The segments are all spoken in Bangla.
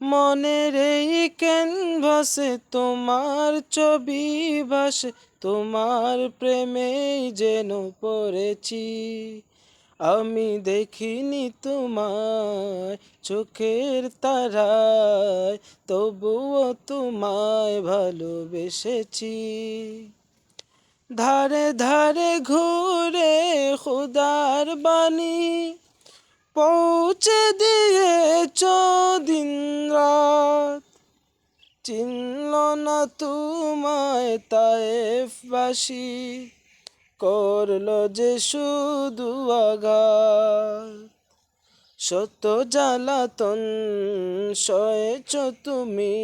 মনের এই ক্যানভাসে তোমার ছবি ভাসে, তোমার প্রেমেই যেন পড়েছি। আমি দেখিনি তোমায় চোখের তারায়, তবুও তোমায় ভালোবেসেছি। ধারে ধারে ঘুরে খুদার বাণী পৌঁছে দিয়েছ দিন রাত চিনল না তোমায় তায়েফবাসী, করল যে শুধু আঘাত। শত জ্বালাতন সয়েছ তুমি,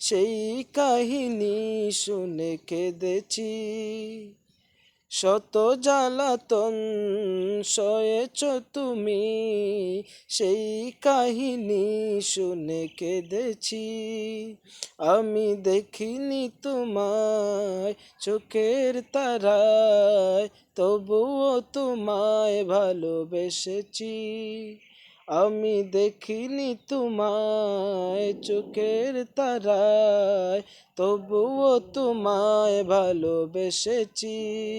সেই কাহিনী শুনে কেঁদেছি শত জ্বালাতন সয়েছ তুমি, সেই কাহিনী শুনে কেঁদেছি। আমি দেখিনি তোমায় চোখের তারায়, তবুও তোমায় ভালোবেসেছি। আমি দেখিনি তোমায় চোখের তারায়, তবুও তোমায় ভালোবেসেছি।